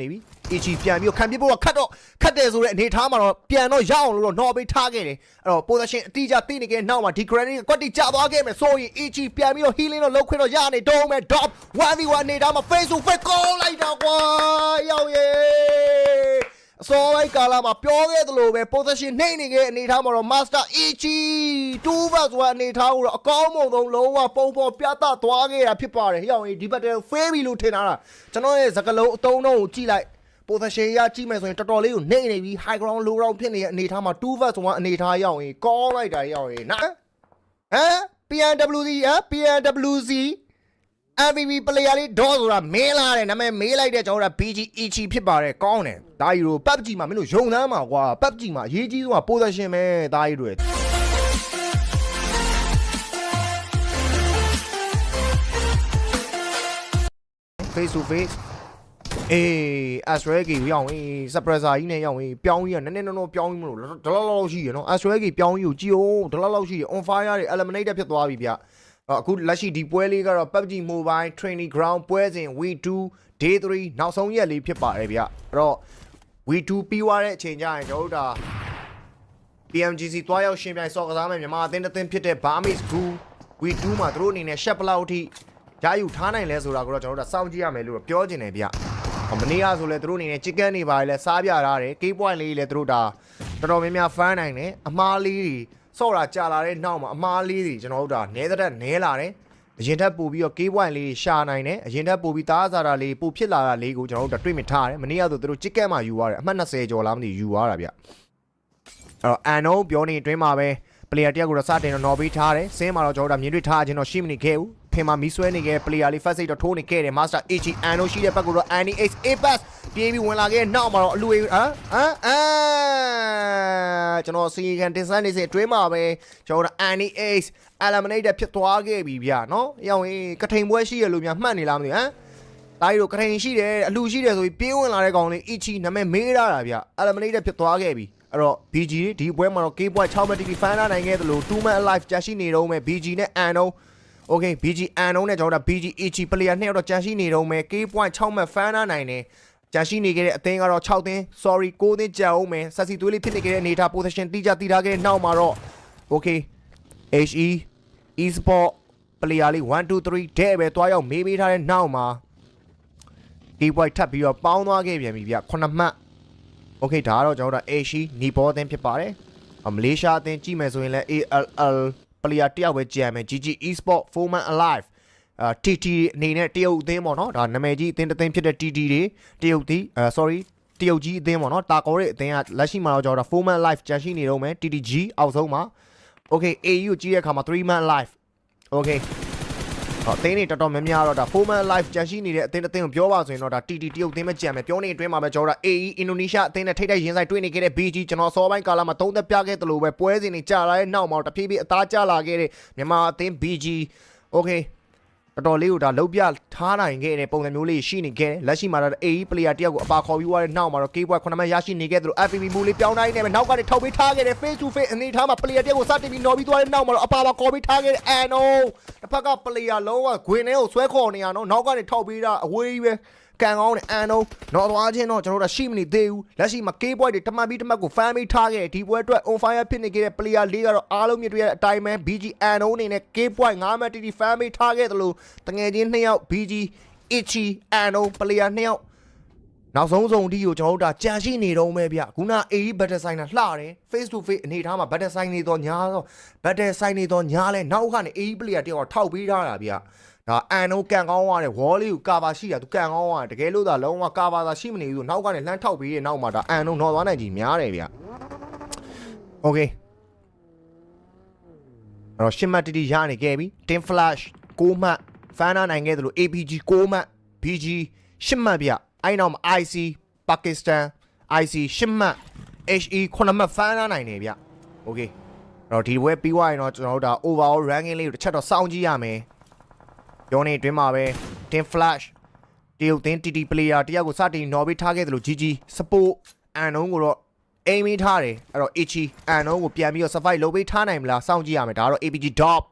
နေပြီ AG ပြန်ပြီးတော့ခံပြဖို့ကခတ်တော့ခတ်တယ်ဆိုတဲ့အနေထားမှာတော့ပြန်တော့ရအောင်လို့တော့နော်ပေးထားခဲ့တယ်အဲ့တော့ position အတိအကျသိနေခဲ့နောက်မှာဒီ granny ကကွက်တိကျသွားခဲ့မယ်ဆိုရင် AG ပြန်ပြီးတော့ healing တော့လုပ်ခွင့်တော့ရနေတော့မယ် drop 1v1 အနေထားမှာ face to face ကိုလိုက်တော့ကွာရောက်ရဲ့ အစောလိုက်ကာလာမှာပြောခဲ့သလိုပဲ position နှိမ့်နေခဲ့အနေထားမှာတော့ master EG 2 vs 1အနေထားကိုတော့အကောင်းမွန်ဆုံးလုံးဝပုံပေါ်ပြသသွားခဲ့တာဖြစ်ပါတယ်။ရောက်ရင်ဒီဘက်တဲဖေးပြီလို့ထင်တာလားကျွန်တော်ရဲ့စကလုံးအတုံးတော့ကိုကြည့်လိုက် position ရကြည့်မယ်ဆိုရင်တော်တော်လေးကိုနှိမ့်နေပြီ high ground low ground ဖြစ်နေတဲ့အနေထားမှာ2 vs 1အနေထားရောက်ရင်ကောင်းလိုက်တာရောက်ရင်နော်ဟမ် PNWC ဟမ် PNWC MVP player လေးဒေါ်ဆိုတာမင်းလာတယ်နာမည်မေးလိုက်တဲ့ကျွန်တော်တို့က BG EG ဖြစ်ပါတယ်ကောင်းတယ်ဒါကြီးတို့ PUBG မှာမင်းတို့ယုံသမ်းမှာကွာ PUBG မှာအရေးကြီးဆုံးက position ပဲဒါကြီးတို့ face to face အေး Astrage ရောက်ရင် suppressor ကြီးနဲ့ရောက်ရင်ပြောင်းကြီးကနည်းနည်းနော်နော်ပြောင်းကြီးမလို့ဒလောက်လောက်ရှိရနော် Astrage ပြောင်းကြီးကိုကြည့်အောင်ဒလောက်လောက်ရှိရ on fire တွေ eliminated ဖြစ်သွားပြီဗျ အော်အခုလက်ရှိဒီပွဲလေးကတော့ PUBG Mobile Training Ground ပွဲစဉ် We2 Day 3နောက်ဆုံးရက်လေးဖြစ်ပါတယ်ဗျအဲ့တော့ We2 ပြီးသွားတဲ့အချိန်ကျရင်ကျွန်တော်တို့ဒါ PMGC တွားရောက်ရှင်ပြိုင်စော်ကစားမယ်မြန်မာအသင်းတစ်သင်းဖြစ်တဲ့ Burmese Goo We2 မှာသူတို့အနေနဲ့ရှက်ပလောက်အထိရယူထားနိုင်လဲဆိုတာကိုတော့ကျွန်တော်တို့ကစောင့်ကြည့်ရမယ်လို့ပြောချင်တယ်ဗျ။မနေ့ကဆိုလဲသူတို့အနေနဲ့ chicken တွေပါလဲစားပြထားတယ် key point လေးလည်းသူတို့ဒါတော်တော်များများ fan နိုင်တယ်အမားလေးတွေ စော့တာကြာလာတဲ့နောက်မှာအမားလေးတွေကျွန်တော်တို့ဒါနဲတဲ့နဲလာတယ်အရင်ထက်ပို့ပြီးတော့ key point လေးရှာနိုင်တယ်အရင်ထက်ပို့ပြီးသားစားတာလေးပို့ဖြစ်လာတာလေးကိုကျွန်တော်တို့တွေ့မြင်ထားတယ်မနေ့ကဆိုသူတို့ chicken မှာယူသွားတယ်အမှတ်20ကျော်လားမသိယူသွားတာဗျအဲ့တော့အန်နိုပြောနေအတွင်းမှာပဲ player တယောက်ကိုတော့စတင်တော့နော်ပေးထားတယ်ဆင်းမှာတော့ကျွန်တော်တို့မြင်တွေ့ထားခြင်းတော့ရှိမနေခဲ့ဘူး ဖင်မှာမီးဆွဲနေခဲ့ player လေး first aid တော့ထိုးနေခဲ့တယ် master AG အန်နိုရှိတဲ့ဘက်ကိုတော့ Annie X A pass ပြေးပြီးဝင်လာခဲ့နောက်မှာတော့အလူဟမ်ဟမ်အာကျွန်တော်စီကန်တင်ဆက်နေစေအတွင်းမှာပဲကျွန်တော်တို့ Annie X eliminated ဖြစ်သွားခဲ့ပြီဗျာနော်ရောက်ရင်ကထိန်ပွဲရှိရလို့များမှတ်နေလားမသိဘူးဟမ်တားရီတို့ကထိန်ရှိတယ်အလူရှိတယ်ဆိုပြီးပြေးဝင်လာတဲ့ကောင်လေး Ichi နာမည်မေးရတာဗျ eliminated ဖြစ်သွားခဲ့ပြီအဲ့တော့ BG ဒီပွဲမှာတော့ K-Boy 6မှတ်တီတီ fan နိုင်ခဲ့သလို2 man alive ကြာရှိနေတော့မယ် BG နဲ့ Ano ။ Okay BGN တော့နဲ့ကျွန်တော်တို့ BGEG player နှစ်ယောက်တော့ကြံရှိနေတော့မယ် K.6 မှတ်ဖမ်းထားနိုင်တယ်ကြာရှိနေခဲ့တဲ့အသင်းကတော့6သင်း sorry 9သင်းကြာအောင်မယ်ဆက်စီသွေးလေးဖြစ်နေခဲ့တဲ့အနေအထား position တိကျတည်ထားခဲ့တဲ့နောက်မှာတော့ okay HE e-sport player လေး1 2 3တဲ့ပဲတွားရောက်မေးပေးထားတဲ့နောက်မှာ key boy ထပ်ပြီးတော့ပေါင်းသွားခဲ့ပြန်ပြီဗျ9မှတ် okay ဒါကတော့ကျွန်တော်တို့ HE နီပေါ်အသင်းဖြစ်ပါတယ်မလေးရှားအသင်းကြည့်မယ်ဆိုရင်လည်း ALL player တယောက်ပဲကြံမယ် GG Esport Foreman Alive အာ TT အနေနဲ့တရုတ်အသင်းပေါ့နော်ဒါနာမည်ကြီးအသင်းတစ်သင်းဖြစ်တဲ့ TT တွေတရုတ်တီအာ sorry တရုတ်ကြီးအသင်းပေါ့နော်တာကောတဲ့အသင်းကလက်ရှိမှာတော့ကျွန်တော်တို့ Foreman Live ကြံရှိနေတော့မယ် TTG အောက်ဆုံးမှာ Okay AU ကိုကြည့်တဲ့အခါမှာ3 man live Okay ဟောအသင်းတွေတော်တော်များများတော့ဒါ Foreman Live ကြံရှိနေတဲ့အသင်းတစ်သင်းကိုပြောပါဆိုရင်တော့ဒါ TT တရုတ်အသင်းပဲကြံမယ်ပြောနေအတွင်းမှာပဲကျွန်တော်တို့ AE Indonesia အသင်းနဲ့ထိတ်တိုက်ရင်ဆိုင်တွေ့နေခဲ့တဲ့ BG ကျွန်တော်စောပိုင်းကာလမှာသုံးသက်ပြခဲ့တယ်လို့ပဲပွဲစဉ်တွေကြာလာတဲ့နောက်မှာတဖြည်းဖြည်းအသားကျလာခဲ့တဲ့မြန်မာအသင်း BG Okay တော်တော်လေးကိုဒါလုံးပြထားနိုင်ခဲ့တဲ့ပုံစံမျိုးလေးရှိနေခဲ့တယ်လက်ရှိမှာတော့ AE player တယောက်ကိုအပါခေါ်ပြီးသွားတဲ့နောက်မှာတော့ K-Boy 9မှတ်ရရှိနေခဲ့တယ်လို့ FPV မူလေးပြောင်းတိုင်းနေပဲနောက်ကနေထောက်ပေးထားခဲ့တယ် face to face အနေထားမှာ player တယောက်ကိုစတင်ပြီးနော်ပြီးသွားတဲ့နောက်မှာတော့အပါပါခေါ်ပေးထားခဲ့တဲ့ Ano တစ်ဖက်က player လုံးဝဂွင်ထဲကိုဆွဲခေါ်နေရနော်နောက်ကနေထောက်ပေးတာအဝေးကြီးပဲ ကန်ကောင်းတဲ့ Ano နော်သွားချင်းတော့ကျွန်တော်တို့ရှိမနေသေးဘူးလက်ရှိမှာ K-Boy တွေတမတ်ပြီးတမတ်ကို fan ပေးထားခဲ့ဒီပွဲအတွက် on fire ဖြစ်နေခဲ့တဲ့ player လေးကတော့အားလုံးမြင်တွေ့ရတဲ့အတိုင်းပဲ BG Ano အနေနဲ့ K-Boy 9မှတ်တီတီ fan ပေးထားခဲ့တယ်လို့တငယ်ချင်းနှစ်ယောက် BG Ichi Ano player နှစ်ယောက်နောက်ဆုံးဆုံးအထိကိုကျွန်တော်တို့ဒါကြံရှိနေတော့မယ်ဗျခုန AE battle sign တာလှတယ် face to face အနေထားမှာ battle sign နေတော့ညာတော့ battle sign နေတော့ညာလဲနောက်ကနေ AE player တယောက်ထောက်ပေးထားတာဗျ ဒါအန်တော့ကန်ကောင်းသွားတယ် wall လေးကိုကာဗာရှိတာသူကန်ကောင်းသွားတယ်တကယ်လို့သာလုံးဝကာဗာသာရှိမနေဘူးဆိုနောက်ကနေလှမ်းထောက်ပေးတဲ့နောက်မှာဒါအန်တော့နော်သွားနိုင်ကြီးများတယ်ဗျ okay အဲ့တော့ရှင်းမှတ်တီတီရနေခဲ့ပြီ10 flash 6မှတ် fan နိုင်ခဲ့တယ်လို့ APG 6မှတ် BG 10မှတ်ဗျအဲ့နောက်မှာ IC ပါကစ္စတန် IC 10မှတ် HE 9မှတ် fan နိုင်တယ်ဗျ okay အဲ့တော့ဒီဝဲပြီးသွားရင်တော့ကျွန်တော်တို့ဒါ overall ranking လေးကိုတစ်ချက်တော့စောင့်ကြည့်ရမယ် ပြောနေအတွင်းမှာပဲ10 flash တရုတ်သင်း TT player တယောက်ကိုစတင်နော်ပေးထားခဲ့တယ်လို့ GG support အန်နုံးကိုတော့အိမ်မီထားတယ်အဲ့တော့ Ichi အန်နုံးကိုပြန်ပြီးတော့ survive လုပ်ပေးထားနိုင်မလားစောင့်ကြည့်ရမယ်ဒါကတော့ APG top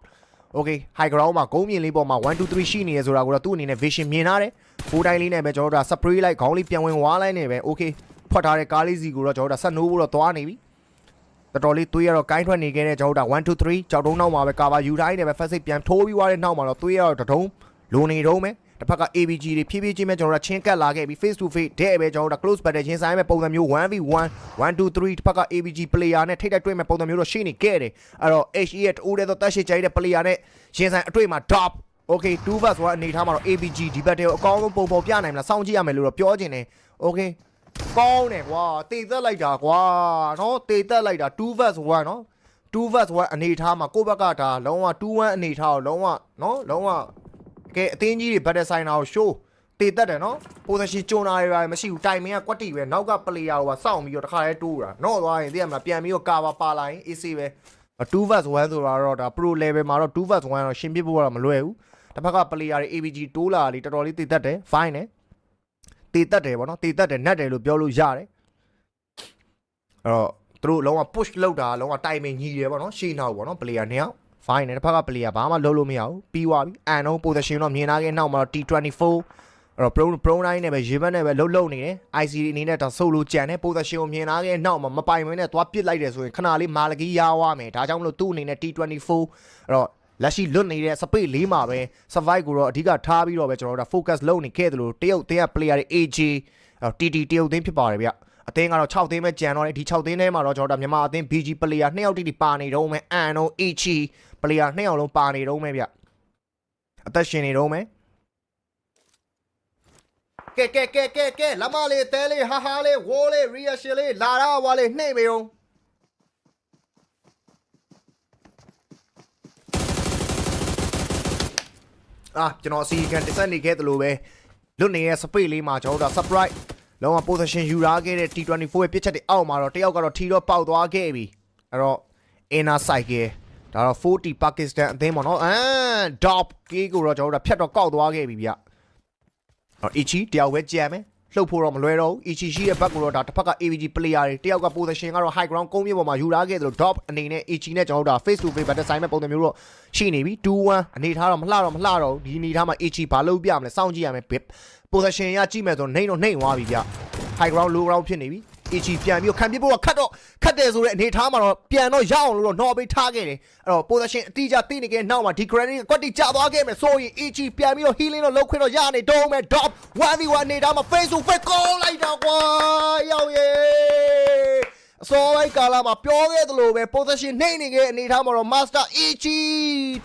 okay high ground မှာဂုံးမြင်လေးပေါ်မှာ1 2 3ရှိနေရဆိုတာကိုတော့သူ့အနေနဲ့ vision မြင်ထားတယ်ဖိုးတိုင်းလေးနဲ့ပဲကျွန်တော်တို့ဒါ spray လိုက်ခေါင်းလေးပြန်ဝင်ဝါလိုက်နေပဲ okay ဖွက်ထားတဲ့ကားလေးစီကိုတော့ကျွန်တော်တို့ဒါဆက်နိုးဖို့တော့သွားနေပြီ တော်တော်လေးသွေးရတော့ကိုင်းထွက်နေခဲ့တဲ့ကျွန်တော်တို့ဒါ1 2 3ကြောက်တုံးနောက်မှာပဲကာဘာယူတိုင်းနဲ့ပဲ first aid ပြန်ထိုးပြီးွားတဲ့နောက်မှာတော့သွေးရတော့တထုံးလိုနေတော့မယ်တစ်ဖက်က ABG တွေဖြည်းဖြည်းချင်းပဲကျွန်တော်တို့ချင်းကတ်လာခဲ့ပြီး face to face တဲ့ပဲကျွန်တော်တို့ close battle ချင်းဆိုင်မဲ့ပုံစံမျိုး 1v1 1 2 3တစ်ဖက်က ABG player နဲ့ထိတ်တိုက်တွေ့မဲ့ပုံစံမျိုးတော့ရှိနေခဲ့တယ်အဲ့တော့ HE ရဲ့တူတဲ့တော့တက်ရှိကြိုက်တဲ့ player နဲ့ချင်းဆိုင်အတွေ့မှာ top okay 2 vs 1အနေထားမှာတော့ ABG ဒီ battle ကိုအကောင်းဆုံးပုံပေါ်ပြနိုင်မလားစောင့်ကြည့်ရမယ်လို့တော့ပြောချင်တယ် okay ကောင်းတယ်ကွာတေသက်လိုက်တာကွာနော်တေသက်လိုက်တာ2 vs 1နော်2 vs 1အနေထားမှာကိုယ့်ဘက်ကဒါလုံးဝ2 1အနေထားကိုလုံးဝနော်လုံးဝကဲအတင်းကြီးတွေ battle sign တာကို show တေသက်တယ်နော် position ကျွန်းတာတွေပါမရှိဘူးတိုင်မင်းကကွက်တီပဲနောက်က player ကိုပါစောင့်ပြီးတော့တခါလဲတိုးတာနော်သွားရင်သိရမလားပြန်ပြီးတော့ကာပါပါလာရင် AC ပဲ2 vs 1ဆိုတာတော့ဒါ pro level မှာတော့2 vs 1တော့ရှင်းပြဖို့ကတော့မလွယ်ဘူးတစ်ဖက်က player တွေ ABG တိုးလာတာလေတော်တော်လေးတေသက်တယ် fine တယ် တေသက်တယ်ဗောနော်တေသက်တယ်နတ်တယ်လို့ပြောလို့ရတယ်အဲ့တော့သူတို့လုံးဝ push လောက်တာလုံးဝ timing ညီတယ်ဗောနော်ရှေ့နောက်ဗောနော် player နှစ်ယောက် fine တယ်တစ်ဖက်က player ဘာမှလုပ်လို့မရဘူးပြီးသွားပြီအန်တော့ position တော့မြင်လာခဲ့နောက်မှာတော့ T24 အဲ့တော့ pro pro တိုင်းနဲ့ပဲရေဘတ်နဲ့ပဲလှုပ်လှုပ်နေတယ် IC အနေနဲ့တော့ဆုပ်လို့ကြံတယ် position ကိုမြင်လာခဲ့နောက်မှာမပိုင်မင်းနဲ့သွားပစ်လိုက်တယ်ဆိုရင်ခဏလေးမာလကီးရားသွားမယ်ဒါကြောင့်မလို့သူ့အနေနဲ့ T24 အဲ့တော့ လက်ရှိလွတ်နေတဲ့စပိတ်လေးမှာပဲ survive ကိုတော့အဓိကထားပြီးတော့ပဲကျွန်တော်တို့ focus လုပ်နေခဲ့တယ်လို့တရုတ်တင်းက player တွေ AG အဲ့တော့ TT တရုတ်တင်းဖြစ်ပါတယ်ဗျအသင်းကတော့6သင်းပဲကြံတော့တယ်ဒီ6သင်းထဲမှာတော့ကျွန်တော်တို့မြန်မာအသင်း BG player 2ယောက်တိတိပါနေတော့မယ်အန်တော့ EG player 2ယောက်လုံးပါနေတော့မယ်ဗျအသက်ရှင်နေတော့မယ်ကဲကဲကဲကဲကဲလမလေးတဲလေးဟာဟာလေးဝိုးလေး reaction လေးလာရဝါလေးနှိမ့်ပေ အောင်အာကျွန်တော်အစီအကံတက်ဆက်နေခဲ့သလိုပဲလွတ်နေတဲ့ space လေးမှာကျွန်တော်တို့ surprise လုံးဝ position ယူထားခဲ့တဲ့ T24 ရဲ့ပြစ်ချက်တွေအောက်မှာတော့တယောက်ကတော့ထီတော့ပေါက်သွားခဲ့ပြီအဲ့တော့ inner cycle ဒါတော့40 Pakistan အသင်းပေါ့နော်အမ် dop ကေးကိုတော့ကျွန်တော်တို့ဖြတ်တော့ကောက်သွားခဲ့ပြီဗျအော် Ichi တယောက်ပဲကြံမယ် လှုပ်ဖို့တော့မလွယ်တော့ဘူး Ichi ရှိတဲ့ဘက်ကိုတော့ဒါတစ်ဖက်က AVG player တွေတယောက်က position ကတော့ high ground ကုန်းမြေပေါ်မှာယူထားခဲ့တယ်လို့ dop အနေနဲ့ Ichi နဲ့ကျွန်တော်တို့ဒါ face to face battle ဆိုင်မဲ့ပုံစံမျိုးတော့ရှိနေပြီ2-1အနေထားတော့မလှတော့မလှတော့ဘူးဒီအနေထားမှာ Ichi ဘာလုပ်ပြမလဲစောင့်ကြည့်ရမယ် position ရကြည့်မယ်ဆိုနှိမ့်တော့နှိမ့်သွားပြီဗျ high ground low ground ဖြစ်နေပြီ AG ပြန်ပြီးတော့ခံပြဖို့ကခတ်တော့ခတ်တယ်ဆိုတဲ့အနေထားမှာတော့ပြန်တော့ရအောင်လို့တော့နော်ပေးထားခဲ့တယ်အဲ့တော့ position အတိအကျသိနေခဲ့နောက်မှာဒီ granite ကွက်တိကျသွားခဲ့မယ်ဆိုရင် AG ပြန်ပြီးတော့ healing တော့လုပ်ခွင့်တော့ရနေတော့မယ် drop 1v1 အနေထားမှာ face to face ကောင်းလိုက်တာကွာရောက်ရဲ့အစောလိုက်ကာလာမှာပြောခဲ့သလိုပဲ position နှိမ့်နေခဲ့အနေထားမှာတော့ master AG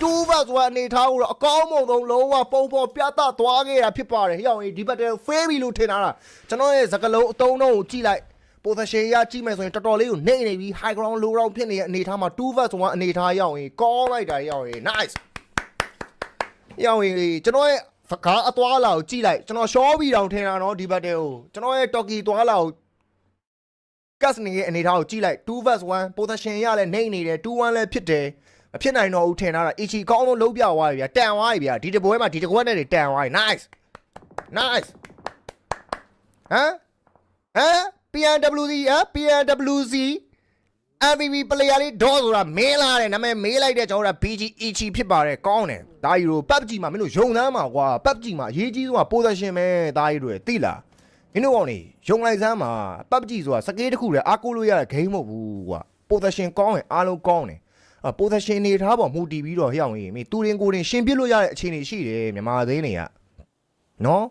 2 vs 1အနေထားကိုတော့အကောင်းမွန်ဆုံးလုံးဝပုံပေါ်ပြသသွားခဲ့တာဖြစ်ပါတယ်ဟိအောင်ဒီ battle fail ပြီလို့ထင်တာလားကျွန်တော်ရဲ့စကလုံးအတုံးတော့ကိုကြည့်လိုက် position ရကြည့်မယ်ဆိုရင်တော်တော်လေးကိုနှိမ့်နေပြီ high ground low ground ဖြစ်နေတဲ့အနေထားမှာ2 vs 1အနေထားရောက်ရင်ကောင်းလိုက်တာရောက်ရင် nice ရောက်ရင်ကျွန်တော်ရဲ့စကားအသွားလာကိုကြည့်လိုက်ကျွန်တော် short ပြီးတောင်ထင်တာနော်ဒီ battle ကိုကျွန်တော်ရဲ့ talkie သွားလာကို gas နေရဲ့အနေထားကိုကြည့်လိုက်2 vs 1 position ရလဲနှိမ့်နေတယ်2 1လဲဖြစ်တယ်မဖြစ်နိုင်တော့ဘူးထင်တာအီချီကောင်းဆုံးလုံးပြသွားပြီဗျာတန်သွားပြီဗျာဒီတပွဲမှာဒီတကွက်နဲ့တွေတန်သွားပြီ nice nice ဟမ်ဟမ် PNWC ဟမ် PNWC MVP player လေးဒေါ်ဆိုတာမင်းလာတယ်နာမည်မေးလိုက်တဲ့ကျွန်တော်တို့ BG EG ဖြစ်ပါတယ်ကောင်းတယ်ဒါကြီးတို့ PUBG မှာမင်းတို့ယုံသမ်းမှာကွာ PUBG မှာအရေးကြီးဆုံးက position ပဲဒါကြီးတို့သိလားမင်းတို့ကောင်နေယုံလိုက်စမ်းမှာ PUBG ဆိုတာစကေးတစ်ခုလေအားကိုးလို့ရတဲ့ game မဟုတ်ဘူးကွာ position ကောင်းရင်အားလုံးကောင်းတယ်အ position နေထားပေါ်မူတည်ပြီးတော့ဟျောင်းရင်မင်းတူရင်ကိုရင်ရှင်းပြလို့ရတဲ့အခြေအနေရှိတယ်မြန်မာသေးနေကနော်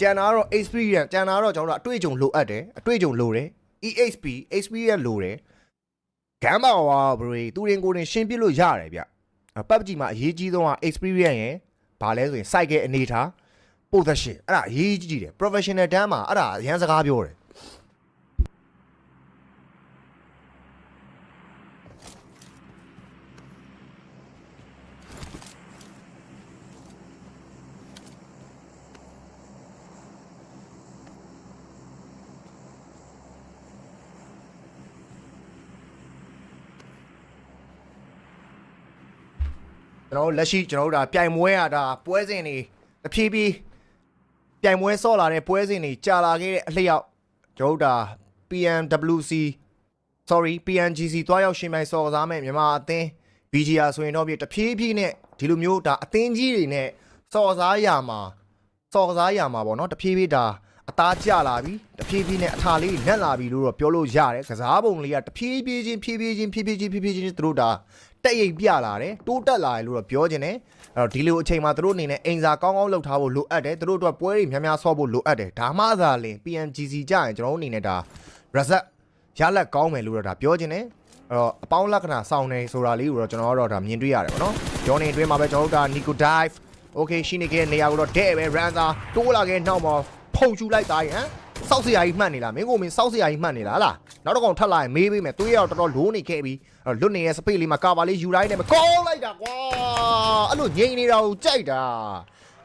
ကျန်တာကတော့ experience ကျန်တာကတော့ကျွန်တော်တို့အတွေ့အကြုံလိုအပ်တယ်အတွေ့အကြုံလိုတယ် EXP experience လိုတယ်ဂမ်းပါဝါဘရီသူရင်ကိုရင်ရှင်းပြလို့ရတယ်ဗျအ PUBG မှာအရေးကြီးဆုံးက experience ရယ်ဘာလဲဆိုရင် site ရဲ့အနေထား position အဲ့ဒါအရေးကြီးတယ် professional တန်းမှာအဲ့ဒါအရန်စကားပြောတယ် ကျွန်တော်တို့လက်ရှိကျွန်တော်တို့ဒါပြိုင်ပွဲရတာပွဲစဉ်တွေတဖြည်းဖြည်းပြိုင်ပွဲဆော့လာတဲ့ပွဲစဉ်တွေကြာလာခဲ့တဲ့အလျောက်ကျွန်တော်တို့ဒါ PMWC sorry PNGC တွားရောက်ရှင်မြိုင်ဆော့ကစားမဲ့မြန်မာအသင်း BGR ဆိုရင်တော့ပြတဖြည်းဖြည်းနဲ့ဒီလိုမျိုးဒါအသင်းကြီးတွေနဲ့ဆော့ကစားရမှာစော်ကစားရမှာပေါ့နော်တဖြည်းဖြည်းဒါအသားကျလာပြီတဖြည်းဖြည်းနဲ့အထာလေးနက်လာပြီလို့တော့ပြောလို့ရတယ်ကစားပုံလေးကတဖြည်းဖြည်းချင်းဖြည်းဖြည်းချင်းဖြည်းဖြည်းချင်းဖြည်းဖြည်းချင်းသူတို့ဒါ တက်ရိပ်ပြလာတယ်တိုးတက်လာတယ်လို့တော့ပြောချင်တယ်အဲ့တော့ဒီလိုအချိန်မှာသူတို့အနေနဲ့အိမ်စာကောင်းကောင်းလုပ်ထားဖို့လိုအပ်တယ်သူတို့အတွက်ပွဲတွေများများဆော့ဖို့လိုအပ်တယ်ဒါမှသာလင် PNGC ကြရင်ကျွန်တော်တို့အနေနဲ့ဒါ result ရလက်ကောင်းမယ်လို့တော့ဒါပြောချင်တယ်အဲ့တော့အပေါင်းလက္ခဏာစောင်းနေဆိုတာလေးကိုတော့ကျွန်တော်တို့တော့ဒါမြင်တွေ့ရတယ်ပေါ့နော်ကျောင်းနေအတွင်းမှာပဲကျွန်တော်တို့ဒါ Nico Dive Okay ရှိနေခဲ့တဲ့နေရာကိုတော့တဲ့ပဲ Ranza တိုးလာခဲ့နောက်မှာဖုန်ချူလိုက်သားရင်ဟမ် စောက်စရာကြီးမှတ်နေလားမင်းကိုမင်းစောက်စရာကြီးမှတ်နေလားဟလားနောက်တစ်ကောင်ထပ်လာရင်မေးပေးမယ်သွေးရောက်တော်တော်လိုးနေခဲ့ပြီအဲ့တော့လွတ်နေတဲ့စပိတ်လေးမှာကာပါလေးယူတိုင်းနဲ့မကောင်းလိုက်တာကွာအဲ့လိုငြိမ်နေတာကိုကြိုက်တာ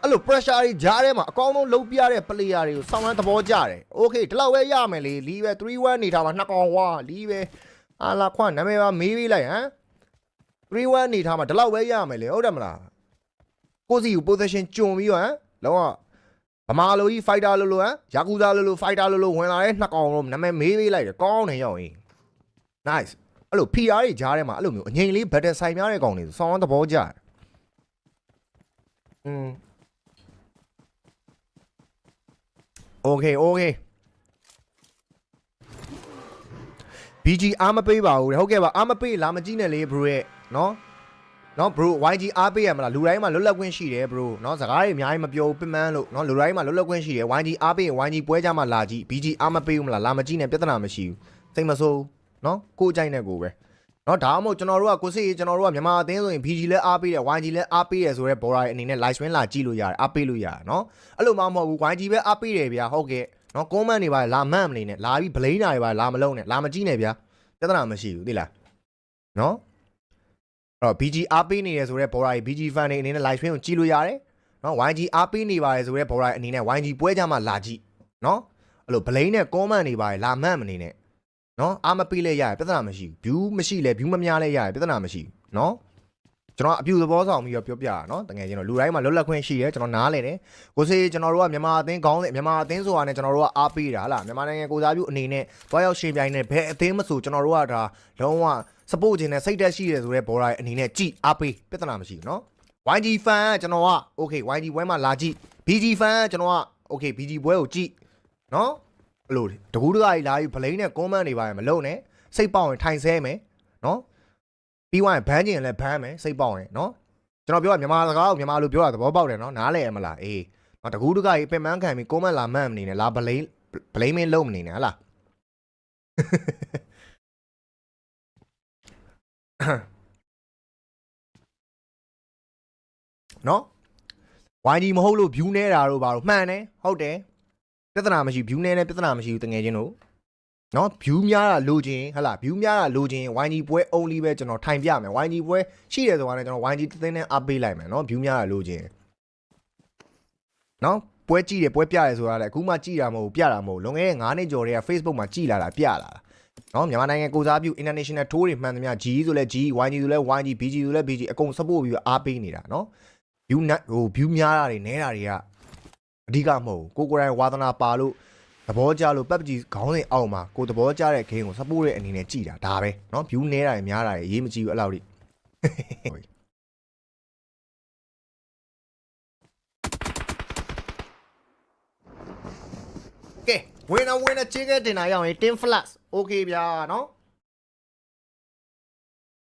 အဲ့လို pressure တွေကြားထဲမှာအကောင်းဆုံးလုံးပြတဲ့ player တွေကိုစောင်းဝမ်းသဘောကျတယ်။ Okay ဒီလောက်ပဲရမယ်လေလီးပဲ3-1နေထားမှာနှစ်ကောင်ဝါလီးပဲအာလာခွန်းနာမည်ပါမေးပေးလိုက်ဟမ်3-1နေထားမှာဒီလောက်ပဲရမယ်လေဟုတ်တယ်မလားကိုစီကို position ကျုံပြီးတော့ဟမ်လောက ဗမာလိုကြီး fighter လိုလိုဟမ်ယာကူဇာလိုလို fighter လိုလိုဝင်လာတဲ့နှစ်ကောင်လုံးနာမည်မေးပေးလိုက်တယ်ကောင်းတယ်ရောက်ရင် nice အဲ့လို PR တွေကြားထဲမှာအဲ့လိုမျိုးအငိမ့်လေး battle ဆိုင်များတဲ့ကောင်တွေစောင်းသဘောကျတယ်อืม Okay okay BG အားမပေးပါဘူးတဲ့ဟုတ်ကဲ့ပါအားမပေးလာမကြည့်နဲ့လေ bro ရဲ့နော် နော် bro YG အားပေးရမလားလူတိုင်းမှာလွတ်လပ်ခွင့်ရှိတယ် bro နော်စကားတွေအများကြီးမပြောဘူးပင်မန်းလို့နော်လူတိုင်းမှာလွတ်လပ်ခွင့်ရှိတယ် YG အားပေးရင် YG ပွဲကြမှာလာကြည့် BG အားမပေးဘူးမလားလာမကြည့်နဲ့ပြဿနာမရှိဘူးစိတ်မဆိုးဘူးနော်ကိုယ်ကြိုက်တဲ့ကိုပဲနော်ဒါမှမဟုတ်ကျွန်တော်တို့ကကိုစိတ်ကျွန်တော်တို့ကမြန်မာအသင်းဆိုရင် BG လည်းအားပေးတယ် YG လည်းအားပေးတယ်ဆိုတော့ဘော်ရာအနေနဲ့ live stream လာကြည့်လို့ရတယ်အားပေးလို့ရတယ်နော်အဲ့လိုမှမဟုတ်ဘူး YG ပဲအားပေးတယ်ဗျာဟုတ်ကဲ့နော် comment တွေပါလာမှတ်မနေနဲ့လာပြီး blame တာတွေပါလာမလုံးနဲ့လာမကြည့်နဲ့ဗျာပြဿနာမရှိဘူးသိလားနော်အဲ့ တော့ BG အားပေးနေတယ်ဆိုတော့ဘော်ရာ BG fan တွေအနေနဲ့ live stream ကိုကြည့်လို့ရတယ်နော် YG အားပေးနေပါတယ်ဆိုတော့ဘော်ရာအနေနဲ့ YG ပွဲကြမှာလာကြည့်နော်အဲ့လို blame နဲ့ comment တွေပါလာမှတ်မနေနဲ့နော်အားမပေးလဲရတယ်ပြဿနာမရှိဘူး view မရှိလဲ view မများလဲရတယ်ပြဿနာမရှိဘူးနော် ကျွန်တော်အပြူသဘောဆောင်ပြီးတော့ပြောပြတာနော်တကယ်ချင်းတော့လူတိုင်းမှာလွတ်လပ်ခွင့်ရှိတယ်ကျွန်တော်နားလဲတယ်ကိုစေကျွန်တော်တို့ကမြန်မာအသင်းခေါင်းစဉ်မြန်မာအသင်းဆိုတာနဲ့ကျွန်တော်တို့ကအားပေးတာဟလားမြန်မာနိုင်ငံကိုစားပြုအနေနဲ့တွားရောက်ရှင်ပြိုင်နေဘယ်အသင်းမဆိုကျွန်တော်တို့ကဒါလုံးဝ support ခြင်းနဲ့စိတ်သက်ရှိတယ်ဆိုတဲ့ဘော်ရာအနေနဲ့ကြည်အားပေးပြဿနာမရှိဘူးနော် YG fan ကကျွန်တော်က okay YG ပွဲမှာလာကြည့် BG fan ကကျွန်တော်က okay BG ပွဲကိုကြည့်နော်အဲ့လိုတကူးတကားကြီးလာပြီးဗလိန်နဲ့ကွန်မန့်တွေပါရင်မလုံနဲ့စိတ်ပေါက်ရင်ထိုင်ဆဲမယ်နော် ပြီးသွားရင်ဘန်းကျင်လည်းဘန်းမယ်စိတ်ပေါက်ရင်နော်ကျွန်တော်ပြောတာမြန်မာစကားကိုမြန်မာလိုပြောတာသဘောပေါက်တယ်နော်နားလည်ရမလားအေးနော်တကူးတကားကြီးပင်မန်းခံပြီးကွန်မန့်လာမှတ်မနေနဲ့လာဗလိန်ဗလိန်မင်းလုံးမနေနဲ့ဟလားနော် YG မဟုတ်လို့ view နေတာတို့ဘာလို့မှန်တယ်ဟုတ်တယ်ပြဿနာမရှိ view နဲ့လည်းပြဿနာမရှိဘူးတငယ်ချင်းတို့ နော် view များတာလိုချင်ဟဟလား view များတာလိုချင် YG ပွဲ only ပဲကျွန်တော်ထိုင်ပြမယ် YG ပွဲရှိတယ်ဆိုတာနဲ့ကျွန်တော် YG တစ်သိန်းနဲ့အပေးလိုက်မယ်နော် view များတာလိုချင်နော်ပွဲကြည့်တယ်ပွဲပြတယ်ဆိုတာလည်းအခုမှကြည့်တာမဟုတ်ဘူးပြတာမဟုတ်ဘူးလွန်ခဲ့တဲ့9နှစ်ကျော်တည်းက Facebook မှာကြည့်လာတာပြလာတာနော်မြန်မာနိုင်ငံကိုစားပြု international tour တွေမှန်သမျှ G ဆိုလဲ G YG ဆိုလဲ YG BG ဆိုလဲ BG အကုန် support ပြီးတော့အားပေးနေတာနော် view ဟို view များတာတွေနဲတာတွေကအဓိကမဟုတ်ဘူးကိုကိုယ်တိုင်ဝါသနာပါလို့ သဘောကျလို့ PUBG ခေါင်းစဉ်အောက်မှာကိုသဘောကျတဲ့ game ကို support တဲ့အနေနဲ့ကြည်တာဒါပဲเนาะ view နဲတာတွေများတာတွေအရေးမကြီးဘူးအဲ့လောက်ထိကဲဝင်တော့ဝင်တော့ချေကတင်လာရအောင်10 flash okay ဗျာเนาะ